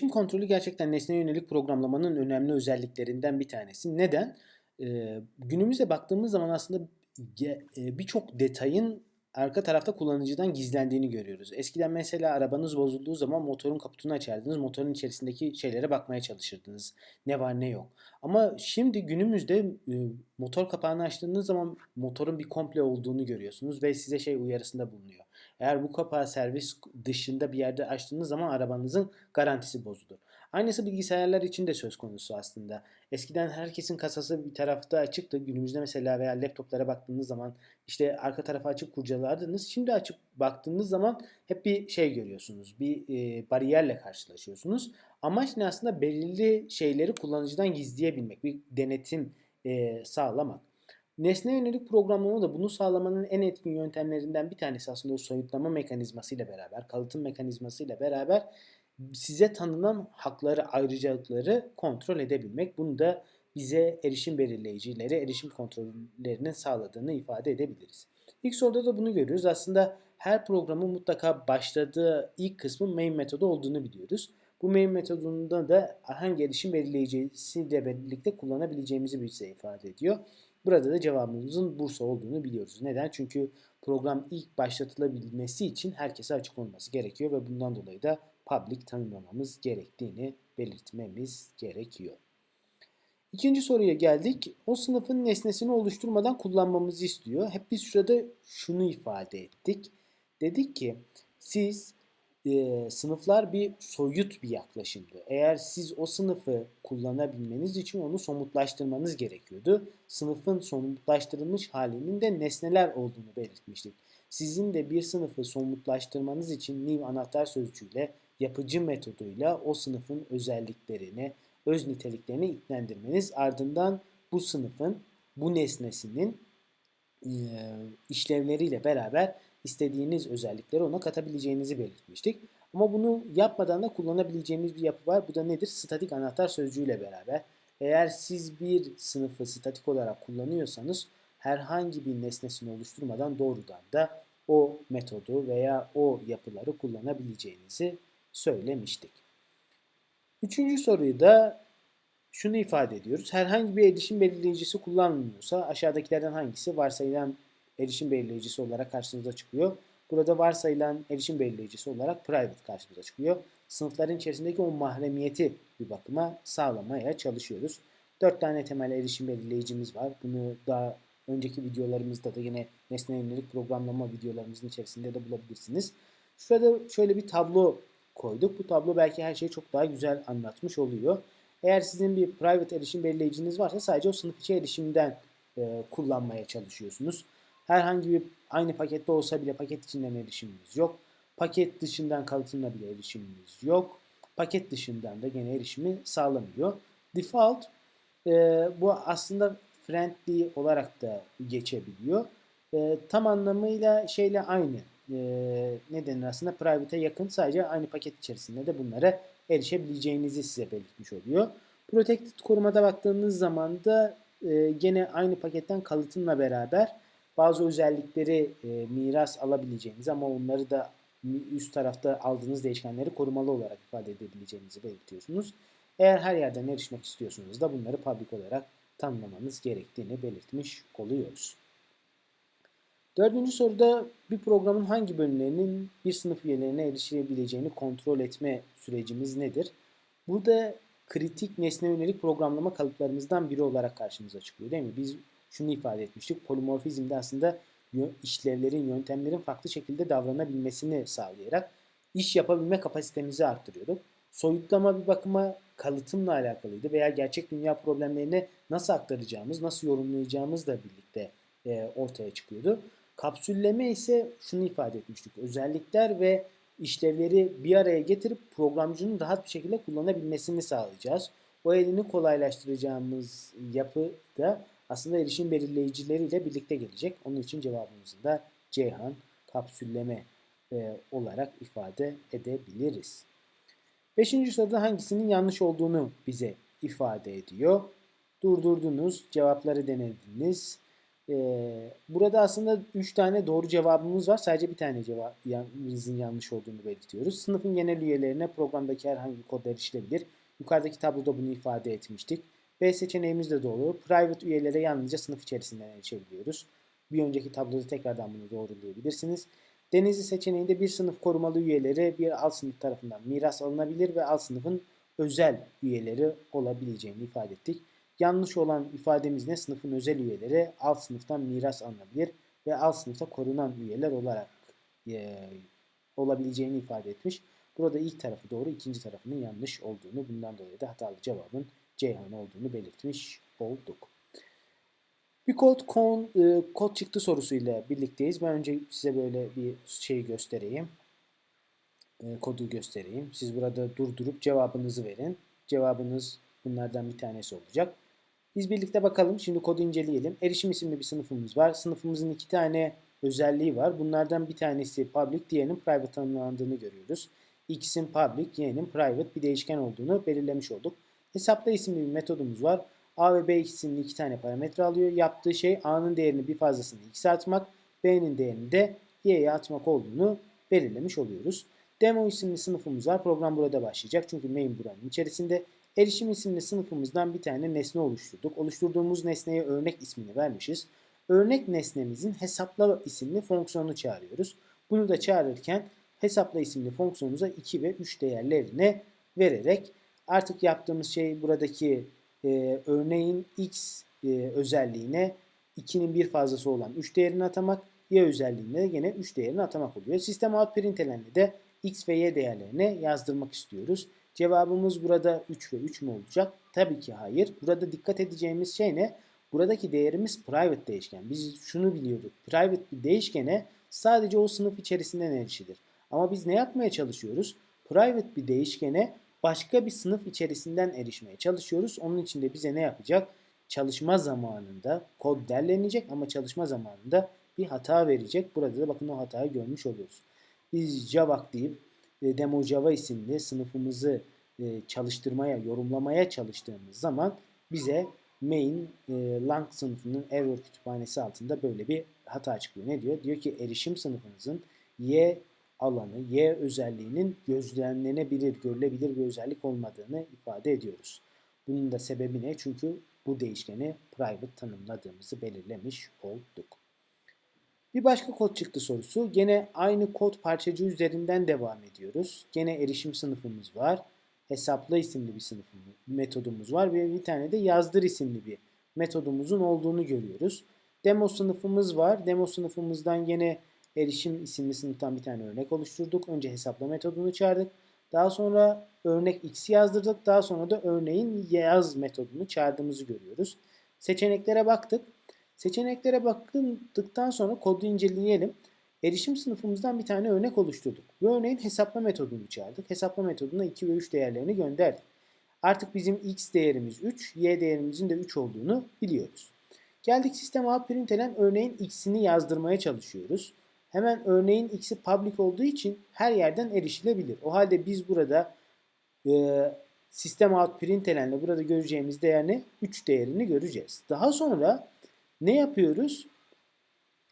Erişim kontrolü gerçekten nesneye yönelik programlamanın önemli özelliklerinden bir tanesi. Neden? Ee, günümüze baktığımız zaman aslında e, birçok detayın arka tarafta kullanıcıdan gizlendiğini görüyoruz. Eskiden mesela arabanız bozulduğu zaman motorun kaputunu açardınız. Motorun içerisindeki şeylere bakmaya çalışırdınız. Ne var ne yok. Ama şimdi günümüzde e, motor kapağını açtığınız zaman motorun bir komple olduğunu görüyorsunuz ve size şey uyarısında bulunuyor. Eğer bu kapağı servis dışında bir yerde açtığınız zaman arabanızın garantisi bozulur. Aynısı bilgisayarlar için de söz konusu aslında. Eskiden herkesin kasası bir tarafta açıktı. Günümüzde mesela veya laptoplara baktığınız zaman işte arka tarafı açıp kurcalardınız. Şimdi açıp baktığınız zaman hep bir şey görüyorsunuz. Bir e, bariyerle karşılaşıyorsunuz. Amaç ne aslında belirli şeyleri kullanıcıdan gizleyebilmek. Bir denetim e, sağlamak. Nesne yönelik programlama da bunu sağlamanın en etkin yöntemlerinden bir tanesi aslında o soyutlama mekanizması ile beraber, kalıtım mekanizması ile beraber size tanınan hakları, ayrıcalıkları kontrol edebilmek. Bunu da bize erişim belirleyicileri, erişim kontrollerinin sağladığını ifade edebiliriz. İlk soruda da bunu görüyoruz. Aslında her programın mutlaka başladığı ilk kısmı main metodu olduğunu biliyoruz. Bu main metodunda da hangi erişim belirleyicisiyle birlikte kullanabileceğimizi bize ifade ediyor. Burada da cevabımızın Bursa olduğunu biliyoruz. Neden? Çünkü program ilk başlatılabilmesi için herkese açık olması gerekiyor ve bundan dolayı da public tanımlamamız gerektiğini belirtmemiz gerekiyor. İkinci soruya geldik. O sınıfın nesnesini oluşturmadan kullanmamızı istiyor. Hep biz şurada şunu ifade ettik. Dedik ki siz e, sınıflar bir soyut bir yaklaşımdı. Eğer siz o sınıfı kullanabilmeniz için onu somutlaştırmanız gerekiyordu. Sınıfın somutlaştırılmış halinin de nesneler olduğunu belirtmiştik. Sizin de bir sınıfı somutlaştırmanız için new anahtar sözcüğüyle yapıcı metoduyla o sınıfın özelliklerini, öz niteliklerini iklendirmeniz ardından bu sınıfın, bu nesnesinin e, işlevleriyle beraber istediğiniz özellikleri ona katabileceğinizi belirtmiştik. Ama bunu yapmadan da kullanabileceğimiz bir yapı var. Bu da nedir? Statik anahtar sözcüğüyle beraber. Eğer siz bir sınıfı statik olarak kullanıyorsanız herhangi bir nesnesini oluşturmadan doğrudan da o metodu veya o yapıları kullanabileceğinizi söylemiştik. Üçüncü soruyu da şunu ifade ediyoruz. Herhangi bir erişim belirleyicisi kullanılmıyorsa aşağıdakilerden hangisi varsayılan erişim belirleyicisi olarak karşımıza çıkıyor? Burada varsayılan erişim belirleyicisi olarak private karşımıza çıkıyor. Sınıfların içerisindeki o mahremiyeti bir bakıma sağlamaya çalışıyoruz. Dört tane temel erişim belirleyicimiz var. Bunu daha önceki videolarımızda da yine nesne yönelik programlama videolarımızın içerisinde de bulabilirsiniz. Şurada şöyle bir tablo koyduk. Bu tablo belki her şeyi çok daha güzel anlatmış oluyor. Eğer sizin bir private erişim belirleyiciniz varsa sadece o sınıf içi erişimden e, kullanmaya çalışıyorsunuz. Herhangi bir aynı pakette olsa bile paket içinden erişimimiz yok. Paket dışından kalıtımla bile erişimimiz yok. Paket dışından da gene erişimi sağlamıyor. Default e, bu aslında friendly olarak da geçebiliyor. E, tam anlamıyla şeyle aynı e, ne denir aslında private'e yakın sadece aynı paket içerisinde de bunlara erişebileceğinizi size belirtmiş oluyor. Protected korumada baktığınız zaman da e, gene aynı paketten kalıtımla beraber bazı özellikleri e, miras alabileceğiniz ama onları da üst tarafta aldığınız değişkenleri korumalı olarak ifade edebileceğinizi belirtiyorsunuz. Eğer her yerden erişmek istiyorsunuz da bunları public olarak tanımlamanız gerektiğini belirtmiş oluyoruz. Dördüncü soruda bir programın hangi bölümlerinin bir sınıf üyelerine erişebileceğini kontrol etme sürecimiz nedir? Burada kritik nesne yönelik programlama kalıplarımızdan biri olarak karşımıza çıkıyor değil mi? Biz şunu ifade etmiştik. Polimorfizmde aslında işlevlerin, yöntemlerin farklı şekilde davranabilmesini sağlayarak iş yapabilme kapasitemizi arttırıyorduk. Soyutlama bir bakıma kalıtımla alakalıydı veya gerçek dünya problemlerini nasıl aktaracağımız, nasıl yorumlayacağımızla birlikte ortaya çıkıyordu. Kapsülleme ise şunu ifade etmiştik. Özellikler ve işlevleri bir araya getirip programcının rahat bir şekilde kullanabilmesini sağlayacağız. O elini kolaylaştıracağımız yapı da aslında erişim belirleyicileriyle birlikte gelecek. Onun için cevabımızı da Ceyhan kapsülleme e, olarak ifade edebiliriz. Beşinci soruda hangisinin yanlış olduğunu bize ifade ediyor. Durdurdunuz, cevapları denediniz. Ee, burada aslında 3 tane doğru cevabımız var. Sadece bir tane cevabımızın yanlış olduğunu belirtiyoruz. Sınıfın genel üyelerine programdaki herhangi bir kodla erişilebilir. Yukarıdaki tabloda bunu ifade etmiştik. B seçeneğimiz de doğru. Private üyelere yalnızca sınıf içerisinden erişebiliyoruz. Bir önceki tabloda tekrardan bunu doğrulayabilirsiniz. Denizli seçeneğinde bir sınıf korumalı üyeleri bir alt sınıf tarafından miras alınabilir ve alt sınıfın özel üyeleri olabileceğini ifade ettik. Yanlış olan ifademiz ne? Sınıfın özel üyeleri alt sınıftan miras alınabilir ve alt sınıfta korunan üyeler olarak e, olabileceğini ifade etmiş. Burada ilk tarafı doğru, ikinci tarafının yanlış olduğunu, bundan dolayı da hatalı cevabın Ceyhan olduğunu belirtmiş olduk. Bir kod, kon, e, kod çıktı sorusuyla birlikteyiz. Ben önce size böyle bir şey göstereyim. E, kodu göstereyim. Siz burada durdurup cevabınızı verin. Cevabınız bunlardan bir tanesi olacak. Biz birlikte bakalım. Şimdi kodu inceleyelim. Erişim isimli bir sınıfımız var. Sınıfımızın iki tane özelliği var. Bunlardan bir tanesi public, diğerinin private tanımlandığını görüyoruz. X'in public, Y'nin private bir değişken olduğunu belirlemiş olduk. Hesapla isimli bir metodumuz var. A ve B isimli iki tane parametre alıyor. Yaptığı şey A'nın değerini bir fazlasını X'e atmak, B'nin değerini de Y'ye atmak olduğunu belirlemiş oluyoruz. Demo isimli sınıfımız var. Program burada başlayacak. Çünkü main buranın içerisinde. Erişim isimli sınıfımızdan bir tane nesne oluşturduk. Oluşturduğumuz nesneye örnek ismini vermişiz. Örnek nesnemizin hesapla isimli fonksiyonunu çağırıyoruz. Bunu da çağırırken hesapla isimli fonksiyonumuza 2 ve 3 değerlerini vererek artık yaptığımız şey buradaki e, örneğin x e, özelliğine 2'nin bir fazlası olan 3 değerini atamak, y özelliğine de yine 3 değerini atamak oluyor. Sistem out println'de de x ve y değerlerini yazdırmak istiyoruz. Cevabımız burada 3 ve 3 mü olacak? Tabii ki hayır. Burada dikkat edeceğimiz şey ne? Buradaki değerimiz private değişken. Biz şunu biliyorduk. Private bir değişkene sadece o sınıf içerisinden erişilir. Ama biz ne yapmaya çalışıyoruz? Private bir değişkene başka bir sınıf içerisinden erişmeye çalışıyoruz. Onun için de bize ne yapacak? Çalışma zamanında kod derlenecek ama çalışma zamanında bir hata verecek. Burada da bakın o hatayı görmüş oluyoruz. Biz Java deyip e, Demo Java isimli sınıfımızı e, çalıştırmaya, yorumlamaya çalıştığımız zaman bize main e, lang sınıfının error kütüphanesi altında böyle bir hata çıkıyor. Ne diyor? Diyor ki erişim sınıfınızın y alanı, y özelliğinin gözlemlenebilir, görülebilir bir özellik olmadığını ifade ediyoruz. Bunun da sebebi ne? Çünkü bu değişkeni private tanımladığımızı belirlemiş olduk. Bir başka kod çıktı sorusu. Gene aynı kod parçacığı üzerinden devam ediyoruz. Gene erişim sınıfımız var. Hesapla isimli bir sınıfımız, metodumuz var ve bir tane de yazdır isimli bir metodumuzun olduğunu görüyoruz. Demo sınıfımız var. Demo sınıfımızdan gene erişim isimli sınıftan bir tane örnek oluşturduk. Önce hesapla metodunu çağırdık. Daha sonra örnek x yazdırdık. Daha sonra da örneğin yaz metodunu çağırdığımızı görüyoruz. Seçeneklere baktık. Seçeneklere bakıldıktan sonra kodu inceleyelim. Erişim sınıfımızdan bir tane örnek oluşturduk. Bu örneğin hesapla metodunu çağırdık. Hesapla metoduna 2 ve 3 değerlerini gönderdik. Artık bizim x değerimiz 3, y değerimizin de 3 olduğunu biliyoruz. Geldik sistem out println örneğin x'ini yazdırmaya çalışıyoruz. Hemen örneğin x'i public olduğu için her yerden erişilebilir. O halde biz burada e, sistem out println'le burada göreceğimiz değer ne? 3 değerini göreceğiz. Daha sonra ne yapıyoruz?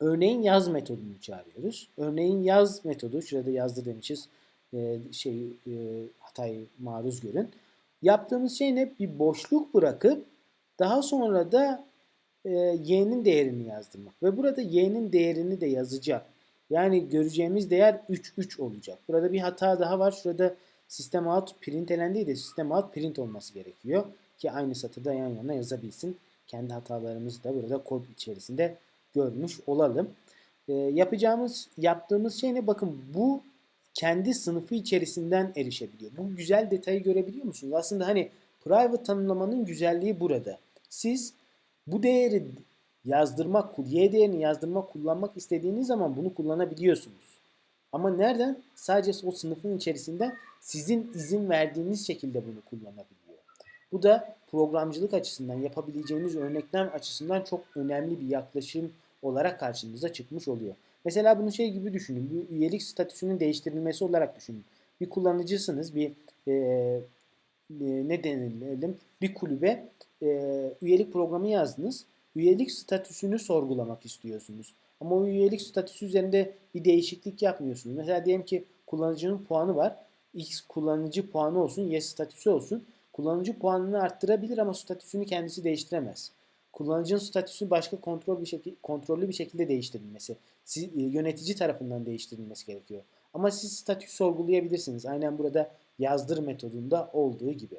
Örneğin yaz metodunu çağırıyoruz. Örneğin yaz metodu, şurada yazdır demişiz, e, şey e, hatayı maruz görün. Yaptığımız şey ne? Bir boşluk bırakıp daha sonra da e, y'nin değerini yazdırmak. Ve burada y'nin değerini de yazacak. Yani göreceğimiz değer 3, 3 olacak. Burada bir hata daha var. Şurada sistem out println değil de sistem out print olması gerekiyor. Ki aynı satırda yan yana yazabilsin. Kendi hatalarımızı da burada kod içerisinde görmüş olalım. E, yapacağımız, yaptığımız şey ne? Bakın bu kendi sınıfı içerisinden erişebiliyor. Bu güzel detayı görebiliyor musunuz? Aslında hani private tanımlamanın güzelliği burada. Siz bu değeri yazdırmak, y değerini yazdırmak, kullanmak istediğiniz zaman bunu kullanabiliyorsunuz. Ama nereden? Sadece o sınıfın içerisinde sizin izin verdiğiniz şekilde bunu kullanabiliyor. Bu da programcılık açısından yapabileceğiniz örneklem açısından çok önemli bir yaklaşım olarak karşınıza çıkmış oluyor. Mesela bunu şey gibi düşünün. Bir üyelik statüsünün değiştirilmesi olarak düşünün. Bir kullanıcısınız, bir e, ne denelim, bir kulübe e, üyelik programı yazdınız. Üyelik statüsünü sorgulamak istiyorsunuz. Ama o üyelik statüsü üzerinde bir değişiklik yapmıyorsunuz. Mesela diyelim ki kullanıcının puanı var. X kullanıcı puanı olsun, Y statüsü olsun. Kullanıcı puanını arttırabilir ama statüsünü kendisi değiştiremez. Kullanıcının statüsü başka kontrol bir şekilde kontrollü bir şekilde değiştirilmesi, siz, e, yönetici tarafından değiştirilmesi gerekiyor. Ama siz statü sorgulayabilirsiniz. Aynen burada yazdır metodunda olduğu gibi.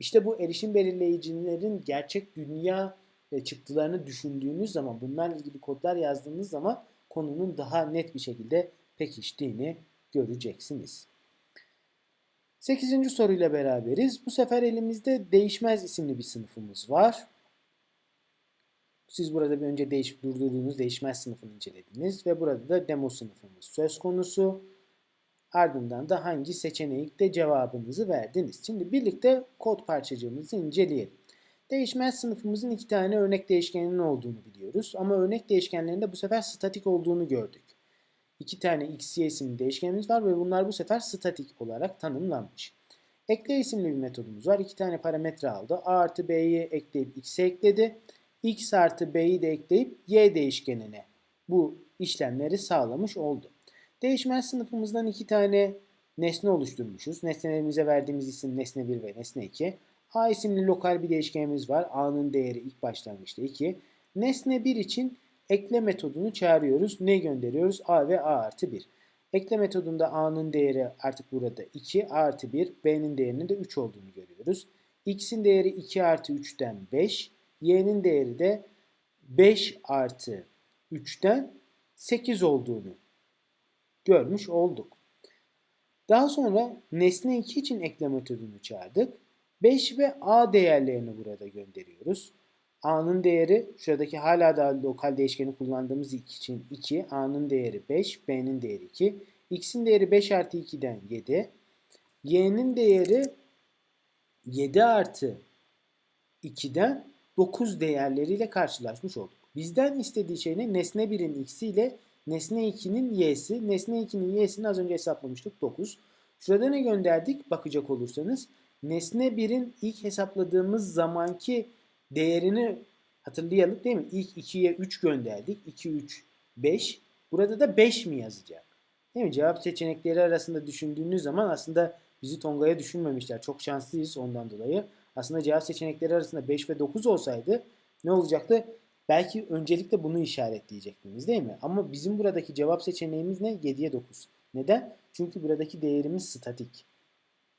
İşte bu erişim belirleyicilerin gerçek dünya çıktılarını düşündüğünüz zaman, bunlarla ilgili kodlar yazdığınız zaman konunun daha net bir şekilde pekiştiğini göreceksiniz. 8. soruyla beraberiz. Bu sefer elimizde değişmez isimli bir sınıfımız var. Siz burada bir önce değiş, durdurduğunuz değişmez sınıfını incelediniz ve burada da demo sınıfımız söz konusu. Ardından da hangi seçenekte cevabınızı verdiniz. Şimdi birlikte kod parçacığımızı inceleyelim. Değişmez sınıfımızın iki tane örnek değişkeninin olduğunu biliyoruz. Ama örnek değişkenlerinde bu sefer statik olduğunu gördük. İki tane x, y isimli değişkenimiz var ve bunlar bu sefer statik olarak tanımlanmış. Ekle isimli bir metodumuz var. İki tane parametre aldı. A artı B'yi ekleyip x'e ekledi. x artı B'yi de ekleyip y değişkenine bu işlemleri sağlamış oldu. Değişmez sınıfımızdan iki tane nesne oluşturmuşuz. Nesnelerimize verdiğimiz isim nesne 1 ve nesne 2. A isimli lokal bir değişkenimiz var. A'nın değeri ilk başlangıçta 2. Nesne 1 için ekle metodunu çağırıyoruz. Ne gönderiyoruz? A ve A artı 1. Ekle metodunda A'nın değeri artık burada 2, A artı 1, B'nin değerinin de 3 olduğunu görüyoruz. X'in değeri 2 artı 3'ten 5, Y'nin değeri de 5 artı 3'ten 8 olduğunu görmüş olduk. Daha sonra nesne 2 için ekle metodunu çağırdık. 5 ve A değerlerini burada gönderiyoruz. A'nın değeri şuradaki hala da lokal değişkeni kullandığımız için 2. A'nın değeri 5. B'nin değeri 2. X'in değeri 5 artı 2'den 7. Y'nin değeri 7 artı 2'den 9 değerleriyle karşılaşmış olduk. Bizden istediği şey ne? Nesne 1'in x'i ile nesne 2'nin y'si. Nesne 2'nin y'sini az önce hesaplamıştık 9. Şurada ne gönderdik bakacak olursanız? Nesne 1'in ilk hesapladığımız zamanki değerini hatırlayalım değil mi? İlk 2'ye 3 gönderdik. 2, 3, 5. Burada da 5 mi yazacak? Değil mi? Cevap seçenekleri arasında düşündüğünüz zaman aslında bizi Tonga'ya düşünmemişler. Çok şanslıyız ondan dolayı. Aslında cevap seçenekleri arasında 5 ve 9 olsaydı ne olacaktı? Belki öncelikle bunu işaretleyecektiniz değil mi? Ama bizim buradaki cevap seçeneğimiz ne? 7'ye 9. Neden? Çünkü buradaki değerimiz statik.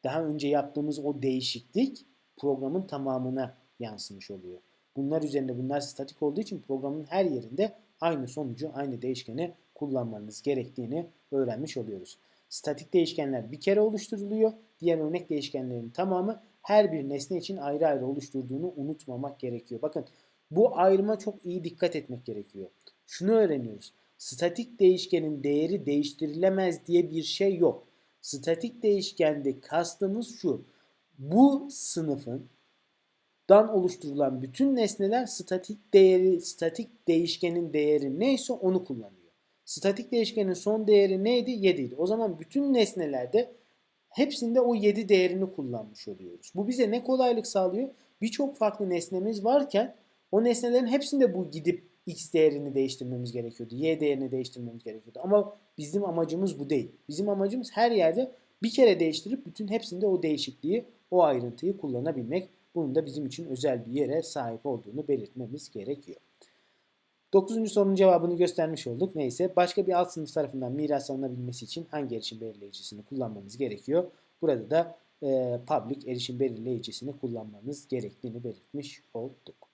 Daha önce yaptığımız o değişiklik programın tamamına yansımış oluyor. Bunlar üzerinde bunlar statik olduğu için programın her yerinde aynı sonucu, aynı değişkeni kullanmanız gerektiğini öğrenmiş oluyoruz. Statik değişkenler bir kere oluşturuluyor. Diğer örnek değişkenlerin tamamı her bir nesne için ayrı ayrı oluşturduğunu unutmamak gerekiyor. Bakın bu ayrıma çok iyi dikkat etmek gerekiyor. Şunu öğreniyoruz. Statik değişkenin değeri değiştirilemez diye bir şey yok. Statik değişkende kastımız şu. Bu sınıfın dan oluşturulan bütün nesneler statik değeri, statik değişkenin değeri neyse onu kullanıyor. Statik değişkenin son değeri neydi? 7 idi. O zaman bütün nesnelerde hepsinde o 7 değerini kullanmış oluyoruz. Bu bize ne kolaylık sağlıyor? Birçok farklı nesnemiz varken o nesnelerin hepsinde bu gidip x değerini değiştirmemiz gerekiyordu. Y değerini değiştirmemiz gerekiyordu. Ama bizim amacımız bu değil. Bizim amacımız her yerde bir kere değiştirip bütün hepsinde o değişikliği, o ayrıntıyı kullanabilmek. Bunun da bizim için özel bir yere sahip olduğunu belirtmemiz gerekiyor. Dokuzuncu sorunun cevabını göstermiş olduk. Neyse başka bir alt sınıf tarafından miras alınabilmesi için hangi erişim belirleyicisini kullanmanız gerekiyor? Burada da e, public erişim belirleyicisini kullanmanız gerektiğini belirtmiş olduk.